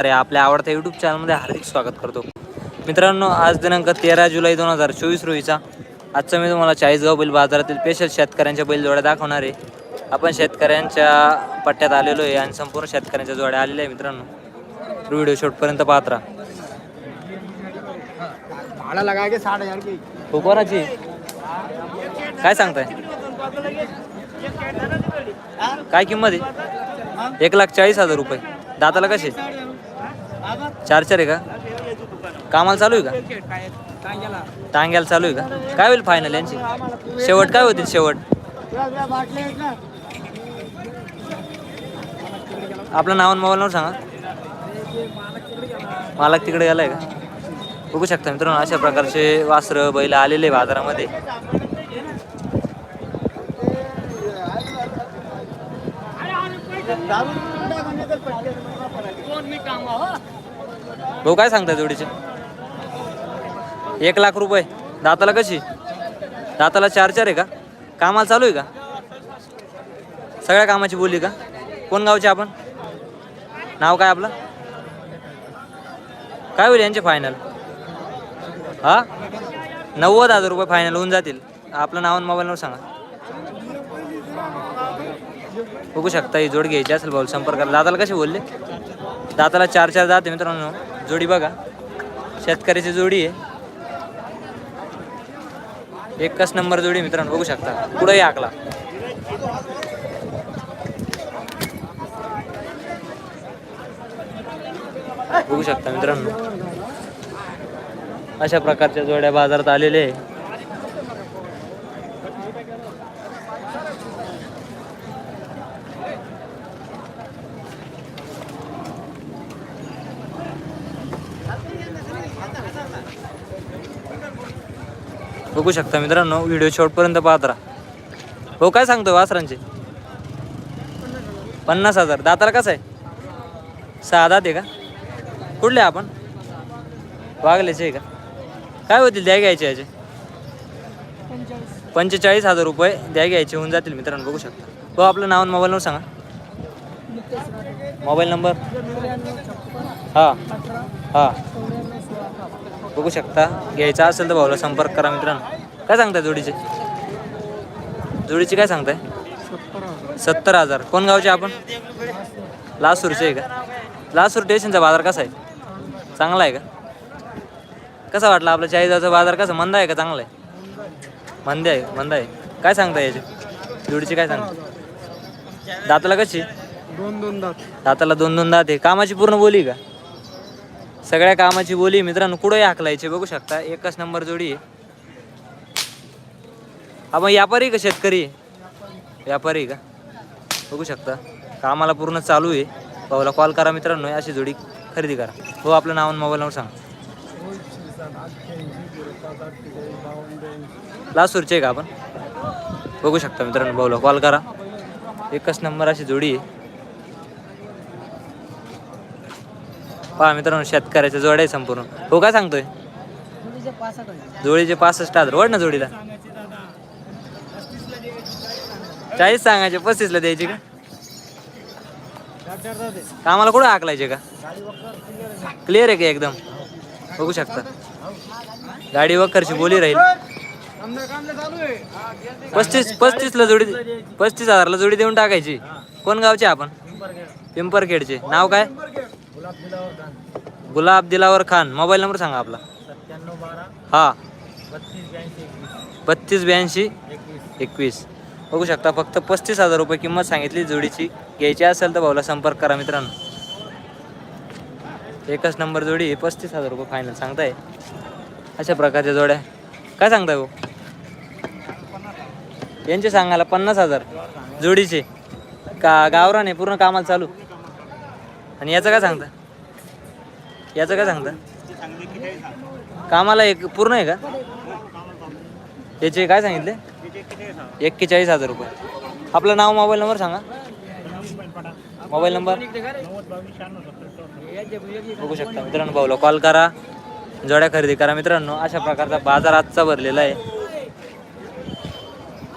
अरे आपल्या आवडत्या यूट्यूब चॅनलमध्ये हार्दिक स्वागत करतो. मित्रांनो आज दिनांक तेरा जुलै दोन हजार चोवीस रोजीचा. आजचा मी तुम्हाला चाळीसगाव बैल बाजारातील स्पेशल शेतकऱ्यांच्या बैल जोड्या दाखवणार आहे. आपण शेतकऱ्यांच्या पट्ट्यात आलेलो आहे आणि संपूर्ण शेतकऱ्यांच्या जोड्या आलेल्या आहे मित्रांनो. व्हिडिओ शेवटपर्यंत पाहत राहा. हो कोणाची काय सांगताय? काय किंमत आहे? एक लाख चाळीस हजार रुपये. दाताला कसे? चार चार आहे का? कामाला चालू आहे का? टांग्याला चालू आहे का? काय होईल फायनल यांची? शेवट काय होतील शेवट? आपलं नाव आणि मोबाईल नंबर सांगा. मालक तिकडे गेलाय का? बघू शकता मित्रांनो अशा प्रकारचे वासरं बैल आलेले आहे बाजारामध्ये. भाऊ काय सांगताय जोडीचे? एक लाख रुपये. दाताला कशी? दाताला चार चार आहे का? कामाला चालू आहे का? सगळ्या कामाची बोलली का? कोण गावचे आपण? नाव काय आपलं? काय होईल यांचे फायनल हा? नव्वद हजार रुपये फायनल होऊन जातील. आपलं नाव आणि मोबाईल नंबर सांगा. बघू शकता ही जोड घ्यायची असेल भाऊ संपर्क दादाला कसे बोलले? दाताला चार चार जाते मित्रांनो. जोडी बघा. शेतकऱ्याची जोडी आहे. एकच नंबर जोडी मित्रांनो बघू शकता. पुढेही आकला. बघू शकता मित्रांनो. अशा प्रकारच्या जोड्या बाजारात आलेले आहे. बघू शकता मित्रांनो व्हिडिओ शॉर्टपर्यंत पाहत राहा. हो काय सांगतो वासरांचे? पन्नास हजार. दाताला कसं आहे? सहा दात आहे का? कुठले आपण? वागल्याचे आहे का? काय होतील द्या घ्यायचे याचे? पंचेचाळीस हजार रुपये द्या घ्यायचे होऊन जातील मित्रांनो बघू शकता. हो आपलं नाव आणि मोबाईल नंबर सांगा. Mobile number? हां हां. बघू शकता. घ्यायचा असेल तर भाऊला संपर्क करा मित्रांनो. काय सांगताय जोडीचे? जोडीचे काय सांगताय? सत्तर हजार. कोण गावचे आपण? लासूरचे आहे का? लासूर स्टेशनचा बाजार कसा आहे? चांगला आहे का? कसा वाटला आपला चाळीसगावचा बाजार कसा? मंद आहे का? चांगला आहे? मंद आहे मंद आहे. काय सांगता याचे? जोडीचे काय सांगता दाताला कशी? दोन दोन दात. दाताला दोन दोन दात आहे. कामाची पूर्ण बोली का? सगळ्या कामाची बोली मित्रांनो कुठंही हाकलायची बघू शकता. एकच नंबर जोडी आहे. आपण व्यापारी का शेतकरी? आहे? व्यापारी का? बघू शकता. कामाला पूर्ण चालू आहे. भाऊला कॉल करा मित्रांनो अशी जोडी खरेदी करा. हो आपलं नाव आणि मोबाईल नंबर सांगा. लासूरचे आहे का आपण? बघू शकता मित्रांनो भाऊला कॉल करा. एकच नंबर अशी जोडी आहे. पहा मित्रांनो शेतकऱ्याच्या जोड्या आहे संपूर्ण. हो काय सांगतोय? जोडीचे पासष्ट हजार. वड ना जोडीला. चाळीस सांगायचे पस्तीसला द्यायचे का? कामाला कुठं हाकलायचे का? क्लिअर आहे का एकदम? बघू शकता. गाडी वखरची बोली राहील. पस्तीस पस्तीसला जोडी पस्तीस हजारला जोडी देऊन टाकायची. कोण गावचे आपण? पिंपरखेडचे. नाव काय? गुलाब दिलावर खान. मोबाईल नंबर सांगा आपला. हा. बत्तीस ब्याऐंशी एकवीस. बघू शकता फक्त पस्तीस हजार रुपये किंमत सांगितली जोडीची. घ्यायची असेल तर भाऊला संपर्क करा मित्रांनो. एकच नंबर जोडी पस्तीस हजार रुपये फायनल सांगताय? अशा प्रकारच्या जोड्या. काय सांगताय भाऊ? यांचे सांगायला पन्नास हजार. जोडीचे. का गावरान आहे पूर्ण कामाला चालू. आणि याचं काय सांगता याचं काय सांगता? कामाला एक पूर्ण आहे का? याचे काय सांगितले? एक्केचाळीस हजार रुपये. आपलं नाव मोबाईल नंबर सांगा. Mobile number? बघू शकता मित्रांनो भाऊला कॉल करा. जोड्या खरेदी करा मित्रांनो. अशा प्रकारचा बाजार आजचा भरलेला आहे.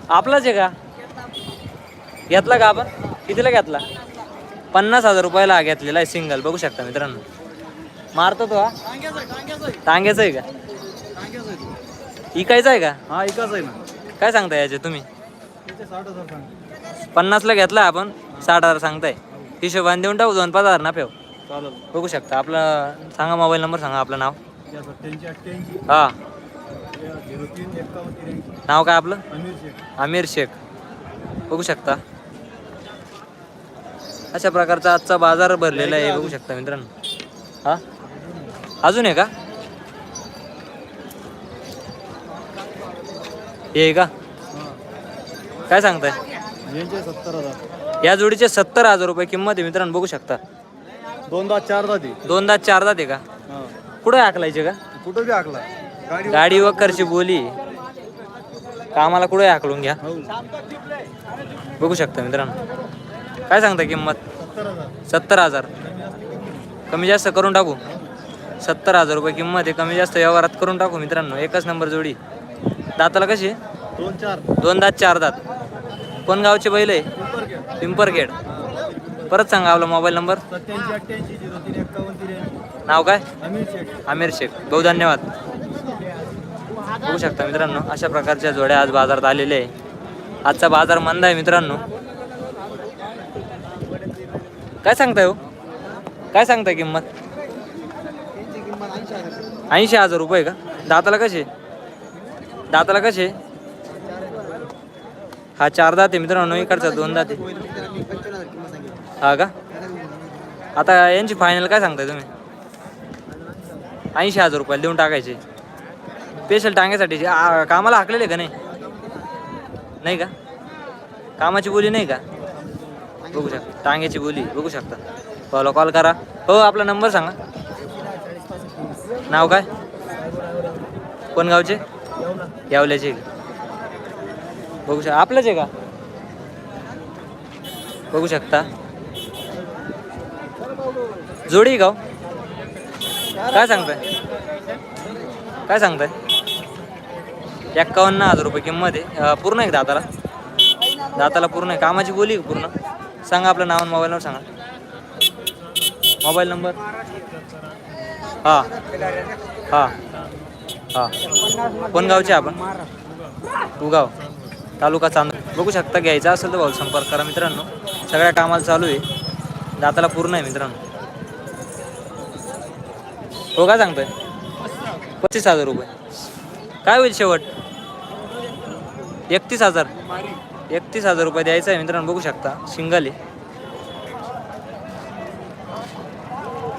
आपलाच आहे का? घेतला का आपण? कितीला घेतला? पन्नास हजार रुपयाला हा घेतलेला आहे सिंगल बघू शकता मित्रांनो. मारतो तो हा? टांग्याचं आहे का? इकायचं आहे का? हा एकच आहे ना. काय सांगताय याचे तुम्ही? त्याचे साठ हजार सांग. पन्नासला घेतला आपण साठ हजार सांगताय. हिशोबाने देऊन टाकू दोन पाच हजार ना पेव चालेल. बघू शकता आपलं सांगा मोबाईल नंबर सांगा आपलं नाव. या सत्याऐंशी अठ्ठ्याऐंशी. हा. झिरो तीन एक्कावन्न त्र्याऐंशी. नाव काय आपलं? अमीर शेख. आमिर शेख. बघू शकता. अशा प्रकारचा आजचा बाजार भरलेला आहे बघू शकता मित्रांनो. हा? अजून आहे का? हे का? काय सांगताय? यांचे सत्तर हजार. या जोडीचे सत्तर हजार रुपये किंमत आहे मित्रांनो बघू शकता. दोनदा चारदा दे. दोनदा चारदा आहे का? हा. कुठे हाकलायचे का? कुठं बी आखला. गाडी गाडी वक्करची बोली. कामाला कुठे हाकलून घ्या? हो. बघू शकता मित्रांनो. काय सांगता किंमत? सत्तर हजार. सत्तर हजार. कमी जास्त करून टाकू. सत्तर हजार रुपये किंमत आहे. कमी जास्त व्यवहारात करून टाकू मित्रांनो. एकच नंबर जोडी. दाताला कशी? दोन चार. दोन दात चार दात. कोण गावचे बैल आहे पिंपरखेड. परत सांगा आपला मोबाईल नंबर. नाव काय? आमिर शेख. बहु धन्यवाद. बघू शकता मित्रांनो अशा प्रकारच्या जोड्या आज बाजारात आलेल्या आहे. आजचा बाजार मंद आहे मित्रांनो. काय सांगताय हो? काय सांगताय किंमत? ऐंशी हजार रुपये का? दाताला कसे? दाताला कसे? हा चार दाते मित्रांनो इकडचा दोन दाते. हा का? आता यांची फायनल काय सांगताय तुम्ही? ऐंशी हजार रुपयाला देऊन टाकायचे. स्पेशल टांग्यासाठी. कामाला हाकलेले का नाही? नाही का? कामाची बोली नाही का? बघू शकता. टांग्याची बोली बघू शकता. कॉल कॉल करा. हो आपला नंबर सांगा. नाव काय? कोण गावचे यावल्याचे. बघू शकता आपलंच आहे का? बघू शकता. जोडी गाव हो? काय सांगताय? काय सांगताय? एक्कावन्न हजार रुपये किंमत आहे. पूर्ण आहे दाताला? दाताला पूर्ण आहे. कामाची बोली पूर्ण? सांगा आपलं नाव आणि मोबाईल नंबर सांगा. Mobile number? हां. हां. हां. कोण गावचे आपण? उगाव. तालुका चांदूर बघू शकता घ्यायचा असेल तर भाऊ संपर्क करा मित्रांनो. सगळ्या कामाला चालू आहे. दाताला पूर्ण आहे मित्रांनो. हो का सांगतोय? पस्तीस हजार रुपये. काय होईल शेवट? एकतीस हजार. एकतीस हजार रुपये द्यायचा आहे मित्रांनो. बघू शकता. शिंगल आहे.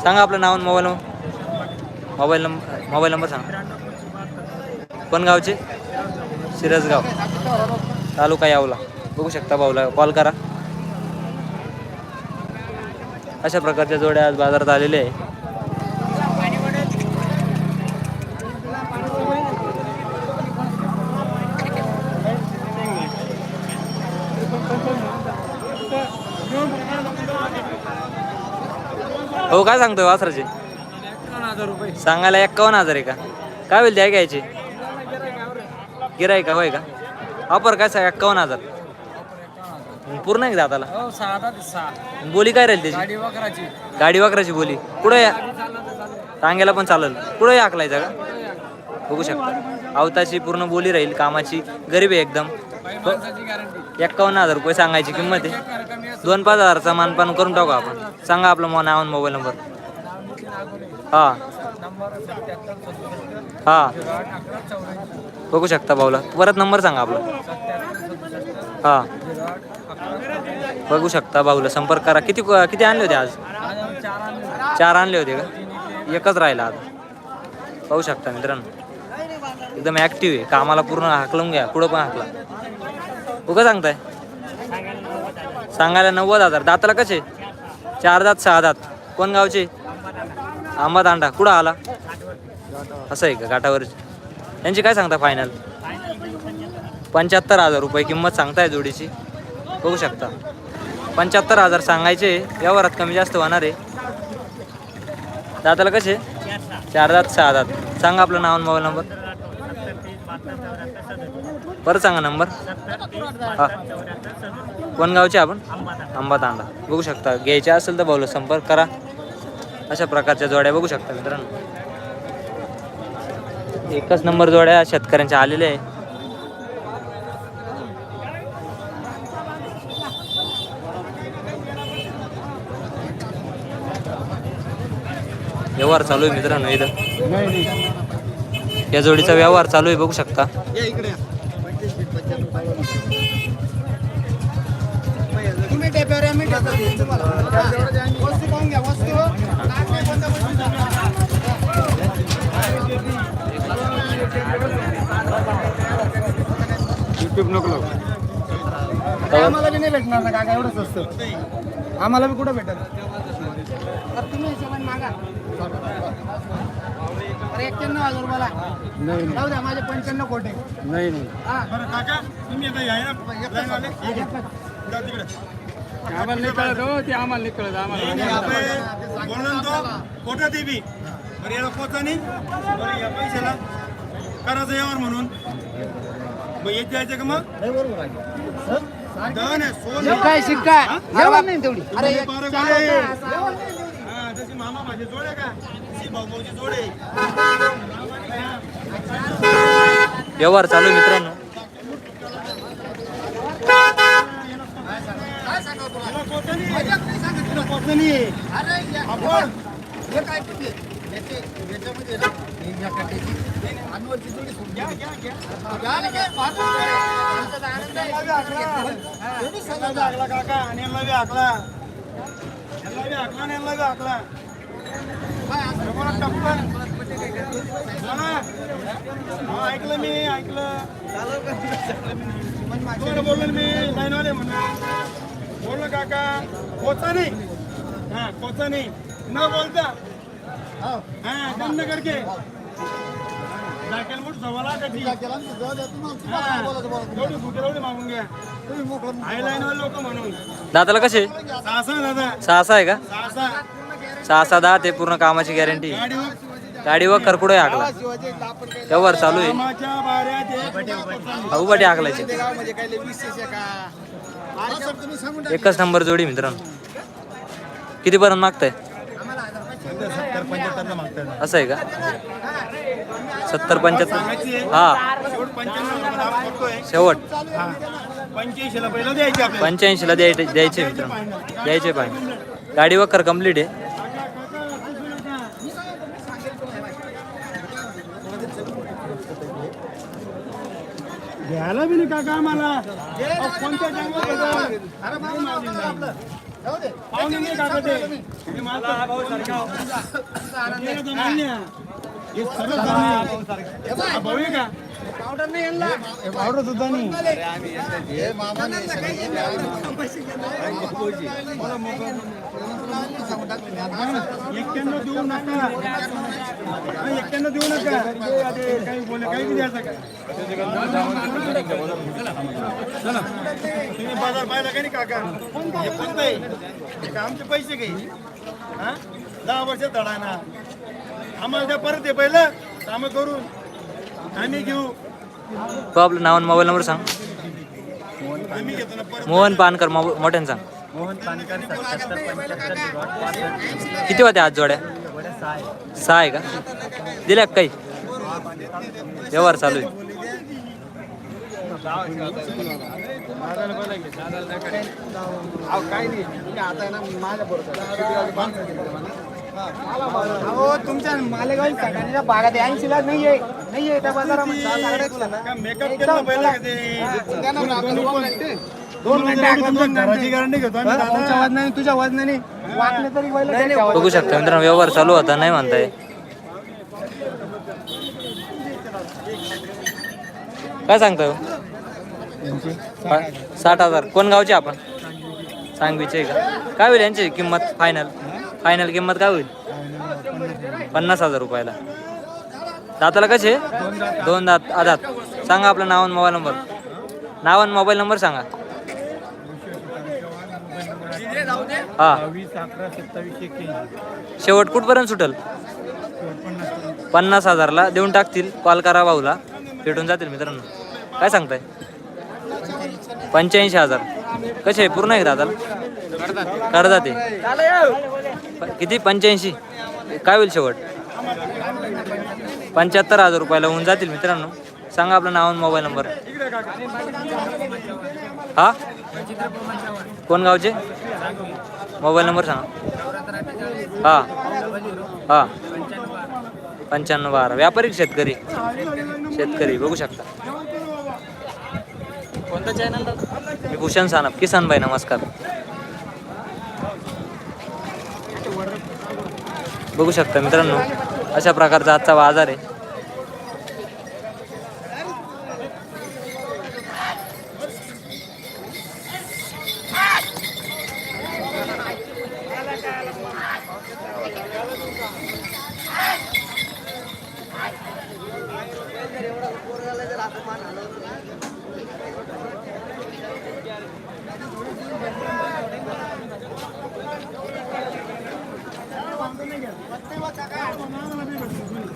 सांगा आपलं नाव mobile mobile number mobile number सांगा. कोण गावचे शिरसगाव तालुका यावला. बघू शकता भाऊला. कॉल करा. अशा प्रकारच्या जोड्या आज बाजारात आलेल्या आहे. हो काय सांगतोय वासराचे हजार रुपये. सांगायला एक्कावन्न हजार आहे का? काय होईल द्या घ्यायचे गिराय का होय का? ऑफर काय सांग एक्कावन्न हजार? पूर्ण आहे का दाताला? हो सहा दहा सहा. बोली काय राहील त्याची? गाडी वगैरेची गाडी बोली. कुठं या? टांग्याला पण चालेल. कुठं या आकलायचा का? बघू शकता. अवताची पूर्ण बोली राहील कामाची. गरीब आहे एकदम. एक्कावन्न हजार रुपये सांगायची किंमत आहे. दोन पाच हजारचा मानपान करून टाकू आपण. सांगा आपलं नाव मोबाईल नंबर हां. हां. बघू शकता भाऊला. परत नंबर सांगा आपला. हां. बघू शकता भाऊला. संपर्क करा. किती किती आणले होते आज? चार आणले होते का? एकच राहिला आता. पाहू शकता मित्रांनो. एकदम ॲक्टिव्ह आहे. कामाला पूर्ण हाकलून घ्या. पुढं पण हाकला. उगा सांगताय? सांगायला नव्वद हजार. दाताला कसे? चार दात सहा दात. कोण गावचे? आंबा दांडा कुठं आला? असं आहे का घाटावर यांची काय सांगता फायनल पंच्याहत्तर हजार रुपये किंमत सांगताय जोडीची? बघू शकता. पंच्याहत्तर हजार सांगायचे व्यवहारात कमी जास्त होणार आहे. दाताला कसे? चार दात सहा दात. सांगा आपलं नाव आणि मोबाईल नंबर. बरं सांगा नंबर. हा. कोण गावचे आपण? आंबा तांडा बघू शकता. घ्यायचे असेल तर भाऊला संपर्क करा. अशा प्रकारच्या जोड्या बघू शकता मित्रांनो. एकच नंबर जोड्या शेतकऱ्यांच्या आलेल्या आहे. व्यवहार चालू आहे मित्रांनो इथं. या जोडीचा व्यवहार चालू आहे बघू शकता. तुम्ही या, येईन तुम्हाला. वस्तू पाहून घ्या वस्तू. नाक नाही. आम्हाला बी नाही भेटणार ना काका एवढंच असतं. आम्हाला बी कुठं भेटत? तर तुम्ही हिशोबाने मागा. अरे एक्क्याण्णव हजार रुपयाला. जाऊ द्या माझे पंच्याण्णव कोटे नाही नाही. हा. आम्हाला नाही कळत हो ते आम्हाला नाही कळत आम्हाला बरं याला पोचा नाही. बरं या पैशाला. करायचं यावर म्हणून. मग येत जायचं का मग? दहन आहे, सोन. आहे. शिक्का आहे, शिक्का आहे. जेवण नाही तेवढी. अरे एक बारा चार गाड्या आहे. होता. हा, जशी मामा माझे जोड आहे का? तशी भाऊ भाऊची जोड आहे. व्यवहार चालू आहे मित्रांनो याला पोचा नाही. याला पोचा नाही. अरे या- आपण हे काय किती? याचे- याच्यामध्ये ना, हे या काट्याची, अनवरची जोडी सोडून द्या. घ्या ना काय, पाहतो काय. आमचा आनंद आहे. याला बी हाकला. याला बी हाकला काका. आणि याला बी हाकला याला बी हाकला आणि याला बी. हा, ऐकलं मी ऐकलं. तुम्हाला बोललो ना मी लाईनवाले म्हणून बोललो काका. कोचा नाही हा कोचा नाही न बोलता. हा बंद करके जाकेल मुठ कधी ना, बोला. एवढी एवढी मागून घ्या. लोक म्हणून. दाताला कसे? सहा सहा दादा. सहा सहा आहे का? सहा सहा सहा सहा दहा ते पूर्ण कामाची गॅरंटी. गाडीवर गाडीवर करकुडे हाकला. चालू आहे. उभाटी हाकलायचे. एकच नंबर जोडी मित्रांनो. कितीपर्यंत मागताय? असं आहे का? सत्तर पंच्याहत्तर. हा. शेवट. पंच्याण्णव रुपये दाम करतोय शेवट हा पंच्याऐंशीला पहिलं द्यायचे आपल्याला. पंच्याऐंशीला द्यायचे द्यायचे मित्रांनो. द्यायचे पाहिजे. गाडी वक्कर कंप्लीट आहे. घ्यायला बी नाही काका आम्हाला अहो, कोणत्या? जाऊ दे. पाहुणे नाही काका ते? हे माझा भाऊ सारखा हे. हे सर्व. हा भाऊ आहे का? पावडर नाही आणला. पावडर सुद्धा नाही हे. एक्क्याण्णव देऊ नका. एक्क्याण्णव देऊ नका. काही बोले काही बी द्यायचं का चला. तुम्ही बाजार पाहिला का नाही काका? हे फक्त आहे? हे का आमचे पैसे काही हा? दहा वर्ष धडा ना. आम्हाला द्या परत आहे पहिलं. कामं करून तो आपलं नाव आणि मोबाईल नंबर सांग. मोहन पानकर मोब- मोठ्यानं सांग. किती होत्या आज जोड्या? सहा आहे का? दिल्या का काही? व्यवहार चालू आहे. तुमच्या मालेगाव ऐंशी लाख त्या बाजारामध्ये दोन घराची. गॅरंटी घेतो. वजनाने तुझ्या वजनाने. तरी नाही. बघू शकता मित्रांनो व्यवहार चालू होता नाही म्हणताय. काय सांगताय हो? साठ हजार. कोण गावचे आपण? सांगवीचे का? काय होईल यांची किंमत? फायनल फायनल किंमत काय होईल? पन्नास हजार रुपयाला. दाताला कसे? दोन दात. आधात सांगा आपलं नाव आणि मोबाईल नंबर. नाव आणि मोबाईल नंबर सांगा. हा. शेवट कुठपर्यंत सुटेल? पन्नास हजारला. देऊन टाकतील. कॉल करा भाऊला. भेटून जातील मित्रांनो. काय सांगताय? पंच्याऐंशी हजार. कसे आहे? पूर्ण आहे का दादाला कडदा ते. किती? पंच्याऐंशी. काय होईल शेवट? पंच्याहत्तर हजार रुपयाला होऊन जातील मित्रांनो. सांगा आपलं नाव आणि मोबाईल नंबर. हा? कोण गावचे? मोबाईल नंबर सांगा. हा. हा. पंच्याण्णव बारा. व्यापारी शेतकरी. शेतकरी बघू शकता. कोणता चॅनल मी भूषण सानप किसान भाई नमस्कार. बघू शकता मित्रांनो. अशा प्रकारचा आजचा बाजार आहे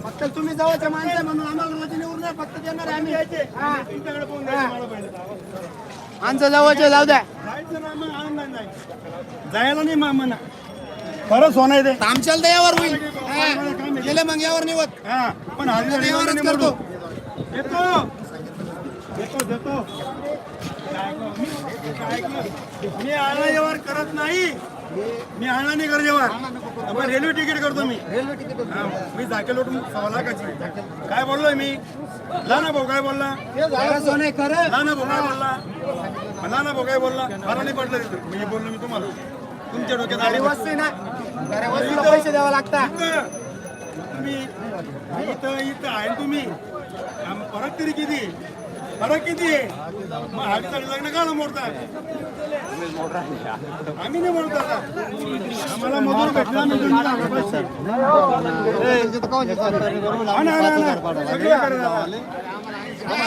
फक्त तुम्ही जवळच्या माणसं म्हणून आम्हाला रोजी निवडून द्या, फक्त देणार आहे आम्ही. हा. तुमच्याकडे पाहून द्यायचं मला पहिलं. माणसं जवळचे जाऊ द्या. जायचं ना मग आनंदाने जायचं. जायला नाही मा म्हणा खरंच होणार ते. आमच्याला तर यावर होईल. हा. गेले मग यावर निवत हा. पण यावरच नाही करतो. म्हणू. येतो देतो? मी- आळा व्यवहार करत नाही. मी आळा नाही व्यवहार आपण रेल्वे तिकीट करतो मी. हा, मी जाके लोटून सव्वा लाखाची. काय बोललोय मी? लाना भाऊ काय बोलला? लाना भाऊ काय बोलला? लाना भाऊ काय बोलला? मला नाही पडलं तिथं. मी बोललो मी तुम्हाला. तुमच्या डोक्यात आलं. ना. पैसे द्यावा लागतात. तुम्ही इथं इथं आहे तुम्ही. फरक तरी किती? फरक किती? आहे मग हळदीचं लग्न का मोडता आम्ही नाही आम्हाला मजूर भेटला आम्ही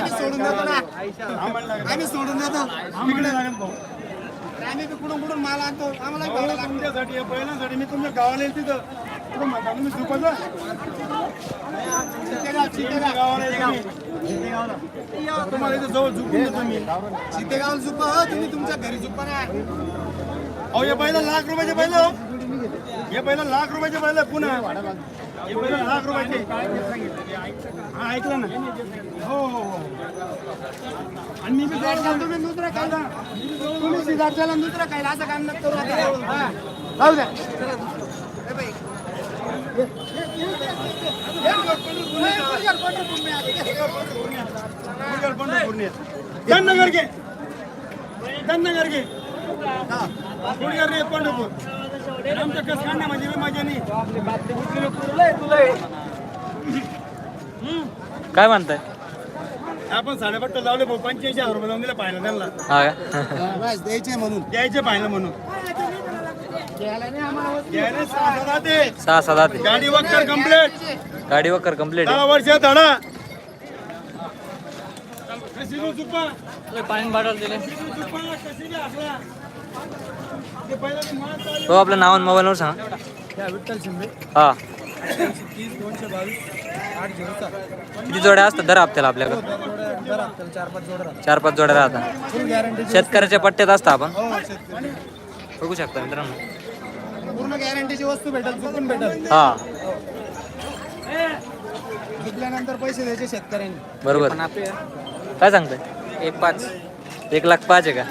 सोडून देतो ना आम्ही सोडून देतो आम्ही कुठून कुठून माल आणतो आम्हाला तुमच्यासाठी पहिल्यासाठी मी तुमच्या गावाला येईल तिथं कुठं म्हणता तुम्ही झुपायचं तुमच्या गावाला तुम्ही. तुम्हाला इथं जवळ झुकून देतो मी झुपा हो तुम्ही तुमच्या घरी झुपा ना अहो हे पहिलं लाख रुपयाचे पहिलं हो. हे पहिलं लाख रुपयाचे पहिलं पुन्हा हे पहिलं लाख रुपयाचे हा ऐकलं ना हो हो हो आणि मी बी जवळ जातो. तुम्ही दुसरं खायला तुम्ही सिद्धार्थाला दुसरं खायला असं काम नका करू आता हा. जाऊ द्या धनगर घे धनगर घे मुरगड रे पंढरपूर. आमचं कस काढण्या म्हणजे मजा नाही काय म्हणताय? आपण साडेपट्ट लावले पंच्याऐंशी हजार रुपये लावून दिले पाहिलं त्यांना. द्यायचे म्हणून. द्यायचे पाहिलं म्हणून. सहा सात आठ गाडी वक्कर कंप्लीट गाडी वकर कंप्लीट दहा वर्ष धडा. पाणी बाटल दिले. हो आपलं नाव आणि मोबाईल नंबर सांगा. विठ्ठल शिंदे. हा. किती जोड्या असतात? दर हप्त्याला आपल्याकडं. चार पाच जोड राहतात. चार पाच जोड्या राहतात. फुल गॅरंटी शेतकऱ्याच्या पट्ट्यात असतं आपण? हो बघू शकता मित्रांनो. पूर्ण गॅरंटीची वस्तू भेटेल चुकून भेटेल. हा. विकल्यानंतर पैसे द्यायचे शेतकऱ्यांनी. बरोबर. काय सांगताय? एक पाच. एक लाख पाच आहे का?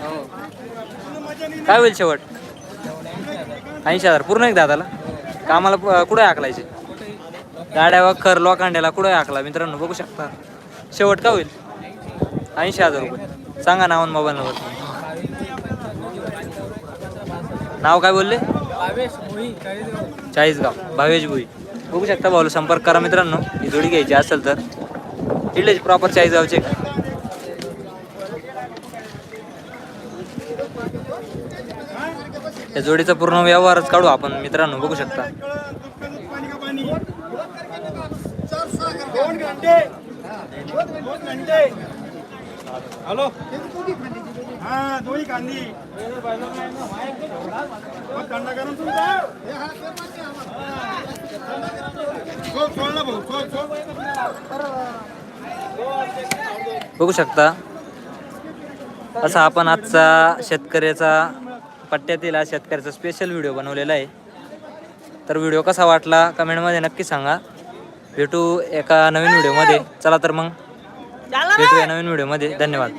काय होईल शेवट? ऐंशी हजार. पूर्ण एक दादाला कामाला प- कुठे हाकलायचे? गाड्या वखर लोखंड्याला कुठे हाकला? मित्रांनो बघू शकता. शेवट का होईल? ऐंशी हजार रुपये. सांगा नाव आणि मोबाईल नंबर. नाव काय बोलले? चाळीसगाव भावेश भुई बघू शकता भाऊ संपर्क करा मित्रांनो. ही जोडी घ्यायची असेल तर. इडलेच प्रॉपर चाळीसगावचे गावचे या जोडीचा पूर्ण व्यवहारच काढू आपण मित्रांनो बघू शकता. दोन घंटे. हॅलो. हा दोन्ही कांदी. थंड करून तुमचा ना भाऊ बघू शकता. असा आपण आजचा शेतकऱ्याचा पट्ट्यातील हा शेतकऱ्याचा स्पेशल व्हिडिओ बनवलेला आहे. तर व्हिडिओ कसा वाटला कमेंटमध्ये नक्की सांगा. भेटू एका नवीन व्हिडिओमध्ये चला तर मग. भेटूया नवीन व्हिडिओमध्ये. धन्यवाद.